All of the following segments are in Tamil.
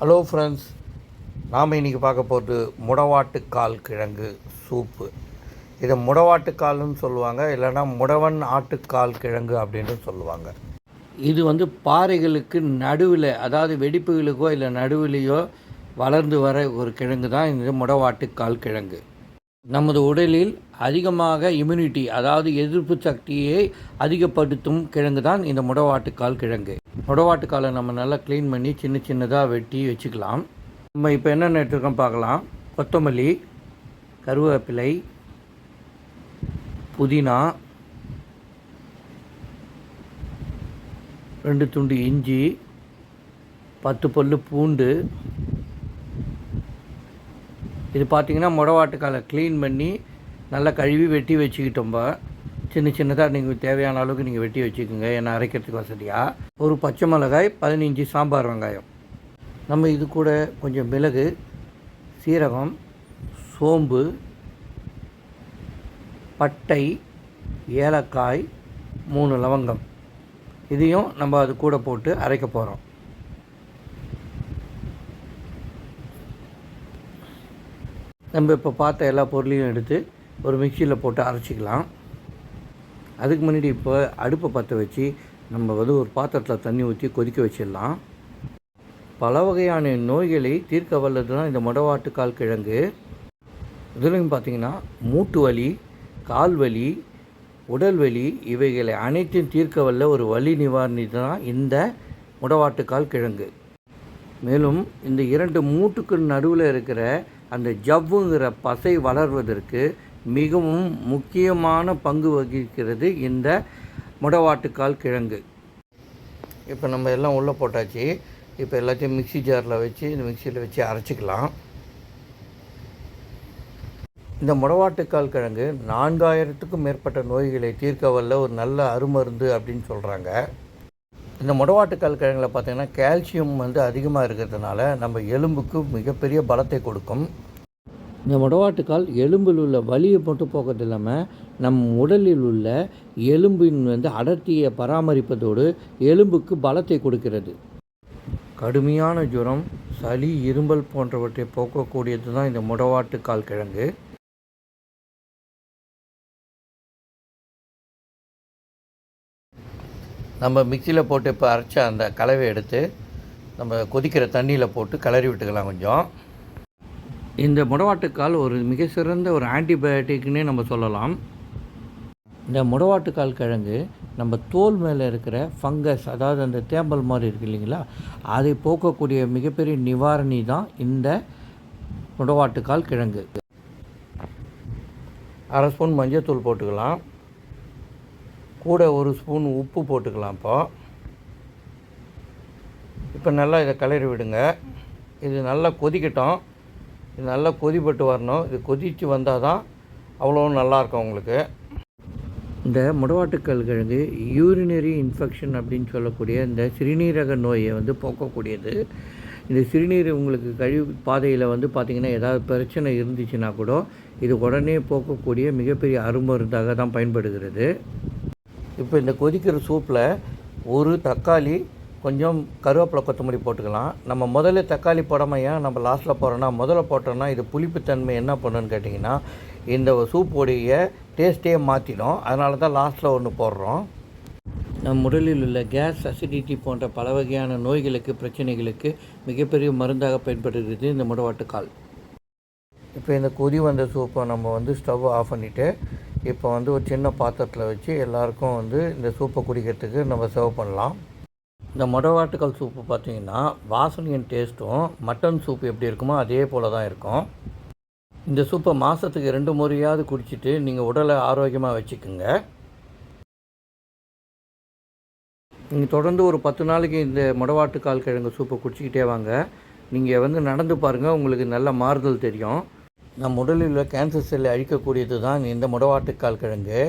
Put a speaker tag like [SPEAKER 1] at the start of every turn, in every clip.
[SPEAKER 1] ஹலோ ஃப்ரெண்ட்ஸ் நாம் இன்றைக்கி பார்க்க போகிறது முடவாட்டுக்கால் கிழங்கு சூப்பு. இதை முடவாட்டுக்கால்னு சொல்லுவாங்க இல்லைன்னா முடவன் ஆட்டுக்கால் கிழங்கு அப்படின்னு சொல்லுவாங்க. இது வந்து பாறைகளுக்கு நடுவில் அதாவது வெடிப்புகளுக்கோ இல்லை நடுவிலையோ வளர்ந்து வர ஒரு கிழங்கு தான் இந்த முடவாட்டுக்கால் கிழங்கு. நமது உடலில் அதிகமாக இம்யூனிட்டி அதாவது எதிர்ப்பு சக்தியை அதிகப்படுத்தும் கிழங்கு தான் இந்த முடவாட்டுக்கால் கிழங்கு. முடவாட்டுக்காலை நம்ம நல்லா க்ளீன் பண்ணி சின்ன சின்னதாக வெட்டி வச்சுக்கலாம். நம்ம இப்போ என்னென்ன எடுத்துருக்கோம் பார்க்கலாம். கொத்தமல்லி கருவேப்பிலை புதினா ரெண்டு துண்டு இஞ்சி பத்து பல் பூண்டு. இது பார்த்திங்கன்னா முடவாட்டுக்காலை க்ளீன் பண்ணி நல்லா கழுவி வெட்டி வச்சுக்கிட்டோம்ப சின்ன சின்னதாக நீங்கள் தேவையான அளவுக்கு நீங்கள் வெட்டி வச்சுக்கோங்க. ஏன்னா அரைக்கிறதுக்கு வசதியாக ஒரு பச்சை மிளகாய் பதினஞ்சு சாம்பார் வெங்காயம். நம்ம இது கூட கொஞ்சம் மிளகு சீரகம் சோம்பு பட்டை ஏலக்காய் மூணு லவங்கம். இதையும் நம்ம அது கூட போட்டு அரைக்க போகிறோம் நம்ம இப்போ பார்த்த எல்லா பொருளையும் எடுத்து ஒரு மிக்சியில் போட்டு அரைச்சிக்கலாம். அதுக்கு முன்னாடி இப்போ அடுப்பை பற்ற வச்சு நம்ம வந்து ஒரு பாத்திரத்தில் தண்ணி ஊற்றி கொதிக்க வச்சிடலாம். பல வகையான நோய்களை தீர்க்க வல்லது தான் இந்த முடவாட்டுக்கால் கிழங்கு. இதுலையும் பார்த்தீங்கன்னா மூட்டு வலி கால் வலி உடல் வலி இவைகளை அனைத்தையும் தீர்க்க வல்ல ஒரு வலி நிவாரணி தான் இந்த முடவாட்டுக்கால் கிழங்கு. மேலும் இந்த இரண்டு மூட்டுக்கு நடுவில் இருக்கிற அந்த ஜவ்வுங்கிற பசை வளர்வதற்கு மிகவும் முக்கியமான பங்கு வகிக்கிறது இந்த முடவாட்டுக்கால் கிழங்கு. இப்போ நம்ம எல்லாம் உள்ளே போட்டாச்சு. இப்போ எல்லாத்தையும் மிக்ஸி ஜாரில் வச்சு இந்த மிக்சியில் வச்சு அரைச்சிக்கலாம். இந்த முடவாட்டுக்கால் கிழங்கு நான்காயிரத்துக்கும் மேற்பட்ட நோய்களை தீர்க்க வல்ல ஒரு நல்ல அருமருந்து அப்படின்னு சொல்கிறாங்க இந்த முடவாட்டுக்கால் கிழங்குல பார்த்தீங்கன்னா கால்சியம் வந்து அதிகமாக இருக்கிறதுனால நம்ம எலும்புக்கு மிகப்பெரிய பலத்தை கொடுக்கும். இந்த முடவாட்டுக்கால் எலும்பில் உள்ள வலியை மட்டும் போக்கிறது இல்லாமல் நம் உடலில் உள்ள எலும்பின் வந்து அடர்த்தியை பராமரிப்பதோடு எலும்புக்கு பலத்தை கொடுக்கிறது. கடுமையான ஜுரம் சளி இரும்பல் போன்றவற்றை போக்கக்கூடியது தான் இந்த முடவாட்டுக்கால் கிழங்கு. நம்ம மிக்சியில் போட்டு இப்போ அரைச்ச அந்த கலவை எடுத்து நம்ம கொதிக்கிற தண்ணியில் போட்டு கிளறி விட்டுக்கலாம் கொஞ்சம். இந்த முடவாட்டுக்கால் ஒரு மிக சிறந்த ஒரு ஆன்டிபயோட்டிக்னே நம்ம சொல்லலாம். இந்த முடவாட்டுக்கால் கிழங்கு நம்ம தோல் மேலே இருக்கிற ஃபங்கஸ் அதாவது அந்த தேம்பல் மாதிரி இருக்கு இல்லைங்களா அதை போக்கக்கூடிய மிகப்பெரிய நிவாரணி தான் இந்த முடவாட்டுக்கால் கிழங்கு. அரை ஸ்பூன் மஞ்சத்தூள் போட்டுக்கலாம். கூட ஒரு ஸ்பூன் உப்பு போட்டுக்கலாம் இப்போ. இப்போ நல்லா இதை கிளறி விடுங்க. இது நல்லா கொதிக்கட்டும். இது நல்லா கொதிப்பட்டு வரணும். இது கொதித்து வந்தால் தான் அவ்வளோ நல்லாயிருக்கும் உங்களுக்கு. இந்த முடவாட்டுக்கல் கிழங்கு யூரினரி இன்ஃபெக்ஷன் அப்படின்னு சொல்லக்கூடிய இந்த சிறுநீரக நோயை வந்து போக்கக்கூடியது. இந்த சிறுநீர் உங்களுக்கு கழிவு பாதையில் வந்து பார்த்திங்கன்னா ஏதாவது பிரச்சனை இருந்துச்சுன்னா கூட இது உடனே போக்கக்கூடிய மிகப்பெரிய அருமருந்தாக தான் பயன்படுகிறது. இப்போ இந்த கொதிக்கிற சூப்பில் ஒரு தக்காளி கொஞ்சம் கருவேப்பிலை கொத்தமல்லி போட்டுக்கலாம். நம்ம முதல்ல தக்காளி போடாமல் ஏன் நம்ம லாஸ்ட்டில் போடுறோன்னா முதல்ல போட்டோன்னா இது புளிப்புத்தன்மை என்ன பண்ணுன்னு கேட்டிங்கன்னா இந்த சூப்போடைய டேஸ்ட்டே மாற்றிடும் அதனால தான் லாஸ்ட்டில் ஒன்று போடுறோம். நம் உடலில் உள்ள கேஸ் அசிடிட்டி போன்ற பல வகையான நோய்களுக்கு பிரச்சனைகளுக்கு மிகப்பெரிய மருந்தாக பயன்படுகிறது இந்த முடவாட்டுக்கால். இப்போ இந்த கொதி வந்த சூப்பை நம்ம வந்து ஸ்டவ் ஆஃப் பண்ணிவிட்டு இப்போ வந்து ஒரு சின்ன பாத்திரத்தில் வச்சு எல்லாருக்கும் வந்து இந்த சூப்பை குடிக்கிறதுக்கு நம்ம சர்வ் பண்ணலாம். இந்த மொடவாட்டுக்கல் சூப்பு பார்த்தீங்கன்னா வாசனையின் டேஸ்ட்டும் மட்டன் சூப் எப்படி இருக்குமோ அதே போல் தான் இருக்கும். இந்த சூப்பை மாதத்துக்கு ரெண்டு முறையாவது குடிச்சிட்டு நீங்கள் உடலை ஆரோக்கியமாக வச்சுக்கோங்க. நீங்கள் தொடர்ந்து ஒரு பத்து நாளைக்கு இந்த முடவாட்டுக்கால் கிழங்கு சூப்பை குடிச்சிக்கிட்டே வாங்க. நீங்கள் வந்து நடந்து பாருங்கள் உங்களுக்கு நல்ல மாறுதல் தெரியும். நம் உடலில் உள்ள கேன்சர் செல்லை அழிக்கக்கூடியது தான் இந்த முடவாட்டுக்கால் கிழங்கு.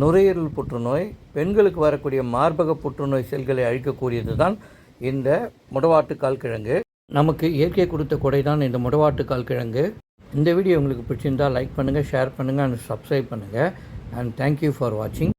[SPEAKER 1] நுரையீரல் புற்றுநோய் பெண்களுக்கு வரக்கூடிய மார்பக புற்றுநோய் செல்களை அழிக்கக்கூடியது தான் இந்த முடவாட்டுக்கால் கிழங்கு. நமக்கு இயற்கை கொடுத்த கொடை தான் இந்த முடவாட்டுக்கால் கிழங்கு. இந்த வீடியோ உங்களுக்கு பிடிச்சிருந்தால் லைக் பண்ணுங்கள் ஷேர் பண்ணுங்கள் அண்ட் சப்ஸ்கிரைப் பண்ணுங்கள் அண்ட் தேங்க்யூ ஃபார் வாட்சிங்